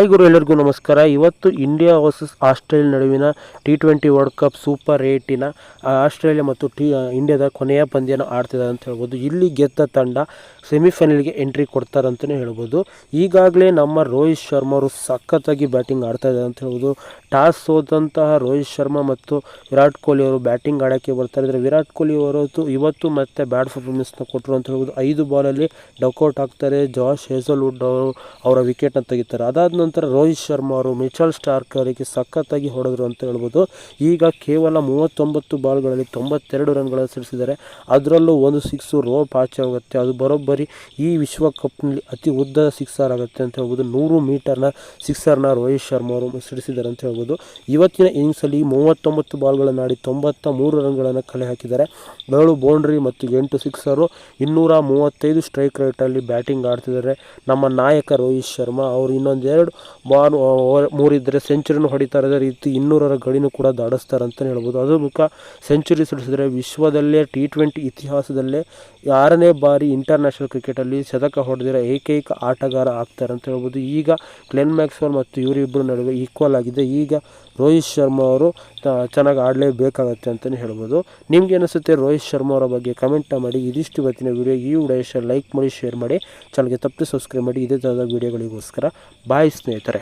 Hi ಗುರು ಎಲ್ಲರಿಗೂ ನಮಸ್ಕಾರ. ಇವತ್ತು ಇಂಡಿಯಾ ವರ್ಸಸ್ ಆಸ್ಟ್ರೇಲಿಯಾ ನಡುವಿನ T twenty world cup super ಏಟಿನ ಆ, ಆಸ್ಟ್ರೇಲಿಯಾ ಮತ್ತು ಟಿ ಇಂಡಿಯಾದ ಕೊನೆಯ ಪಂದ್ಯನ ಆಡ್ತಿದೆ ಅಂತ ಹೇಳ್ಬೋದು. ಇಲ್ಲಿ ಗೆದ್ದ ತಂಡ ಸೆಮಿಫೈನಲ್ಗೆ ಎಂಟ್ರಿ ಕೊಡ್ತಾರೆ ಅಂತಲೇ ಹೇಳ್ಬೋದು. ಈಗಾಗಲೇ ನಮ್ಮ ರೋಹಿತ್ ಶರ್ಮಾ ಅವರು ಸಖತ್ತಾಗಿ ಬ್ಯಾಟಿಂಗ್ ಆಡ್ತಾ ಇದ್ದಾರೆ ಅಂತ ಹೇಳ್ಬೋದು. ಟಾಸ್ ಸೋತಂತಹ ರೋಹಿತ್ ಶರ್ಮಾ ಮತ್ತು ವಿರಾಟ್ ಕೊಹ್ಲಿ ಅವರು ಬ್ಯಾಟಿಂಗ್ ಆಡೋಕ್ಕೆ ಬರ್ತಾರೆ. ಇದ್ರೆ ವಿರಾಟ್ ಕೊಹ್ಲಿ ಅವರು ಇವತ್ತು ಮತ್ತೆ ಬ್ಯಾಡ್ ಪರ್ಫಾರ್ಮೆನ್ಸ್ನ ಕೊಟ್ಟರು ಅಂತ ಹೇಳ್ಬೋದು. ಐದು ಬಾಲಲ್ಲಿ ಡೌಕೌಟ್ ಆಗ್ತಾರೆ. ಜಾಶ್ ಹೇಸಲ್ವುಡ್ ಅವರು ಅವರ ವಿಕೆಟ್ನ ತೆಗಿತಾರೆ. ಅದಾದ ನಂತರ ರೋಹಿತ್ ಶರ್ಮಾ ಅವರು ಮಿಚಲ್ ಸ್ಟಾರ್ಕ್ ಅವರಿಗೆ ಸಖತ್ತಾಗಿ ಹೊಡೆದ್ರು ಅಂತ ಹೇಳ್ಬೋದು. ಈಗ ಕೇವಲ ಮೂವತ್ತೊಂಬತ್ತು ಬಾಲ್ಗಳಲ್ಲಿ ತೊಂಬತ್ತೆರಡು ರನ್ಗಳನ್ನು ಸಿಡಿಸಿದ್ದಾರೆ. ಅದರಲ್ಲೂ ಒಂದು ಸಿಕ್ಸು ರೋ ಆಚೆ ಆಗುತ್ತೆ ಅದು ಬರೋಬ್ಬರಿ ಈ ವಿಶ್ವಕಪ್ನಲ್ಲಿ ಅತಿ ಉದ್ದದ ಸಿಕ್ಸರ್ ಆಗುತ್ತೆ ಅಂತ ಹೇಳ್ಬೋದು. ನೂರು ಮೀಟರ್ನ ಸಿಕ್ಸರ್ನ ರೋಹಿತ್ ಶರ್ಮಾ ಅವರು ಸಿಡಿಸಿದ್ದಾರೆ ಅಂತ ಹೇಳ್ಬೋದು. ಇವತ್ತಿನ ಇನ್ನಿಂಗ್ಸಲ್ಲಿ ಮೂವತ್ತೊಂಬತ್ತು ಬಾಲ್ಗಳನ್ನು ಆಡಿ ತೊಂಬತ್ತ ಮೂರು ರನ್ಗಳನ್ನು ಕಲೆ ಹಾಕಿದ್ದಾರೆ. ಏಳು ಬೌಂಡ್ರಿ ಮತ್ತು ಎಂಟು ಸಿಕ್ಸರು, ಇನ್ನೂರ ಮೂವತ್ತೈದು ಸ್ಟ್ರೈಕ್ ರೇಟಲ್ಲಿ ಬ್ಯಾಟಿಂಗ್ ಆಡ್ತಿದ್ದಾರೆ. ನಮ್ಮ ನಾಯಕ ರೋಹಿತ್ ಶರ್ಮಾ ಅವರು ಇನ್ನೊಂದೆರಡು ಬಾಲ್ ಮೂರಿದ್ದರೆ ಸೆಂಚುರಿನೂ ಹೊಡಿತಾರೆ. ಅದೇ ರೀತಿ ಇನ್ನೂರರ ಗಡಿನೂ ಕೂಡ ದಾಡಿಸ್ತಾರೆ ಅಂತಲೇ ಹೇಳ್ಬೋದು. ಅದು ಮುಖ ಸೆಂಚುರಿ ಸಿಡಿಸಿದರೆ ವಿಶ್ವದಲ್ಲೇ ಟಿ ಟ್ವೆಂಟಿ ಇತಿಹಾಸದಲ್ಲೇ ಆರನೇ ಬಾರಿ ಇಂಟರ್ನ್ಯಾಷನಲ್ ಕ್ರಿಕೆಟಲ್ಲಿ ಶತಕ ಹೊಡೆದಿರೋ ಏಕೈಕ ಆಟಗಾರ ಆಗ್ತಾರೆ ಅಂತ ಹೇಳ್ಬೋದು. ಈಗ ಕ್ಲೆನ್ ಮ್ಯಾಕ್ಸ್ವೆಲ್ ಮತ್ತು ಇವರಿಬ್ಬರ ನಡುವೆ ಈಕ್ವಲ್ ಆಗಿದೆ. ಈಗ ರೋಹಿತ್ ಶರ್ಮಾ ಅವರು ಚೆನ್ನಾಗಿ ಆಡಲೇಬೇಕಾಗತ್ತೆ ಅಂತಲೇ ಹೇಳ್ಬೋದು. ನಿಮ್ಗೆ ಅನಿಸುತ್ತೆ ರೋಹಿತ್ ಶರ್ಮಾ ಅವರ ಬಗ್ಗೆ ಕಮೆಂಟ್ ಮಾಡಿ. ಇದಿಷ್ಟು ಇವತ್ತಿನ ವಿಡಿಯೋ ಈ ವಿಡಿಯೋ ಲೈಕ್ ಮಾಡಿ ಶೇರ್ ಮಾಡಿ. ಚಾನಲ್ಗೆ ತಪ್ಪದೆ ಸಬ್ಸ್ಕ್ರೈಬ್ ಮಾಡಿ. ಇದೇ ಥರದ ವೀಡಿಯೋಗಳಿಗೋಸ್ಕರ ಬಾಯ್ trasmettere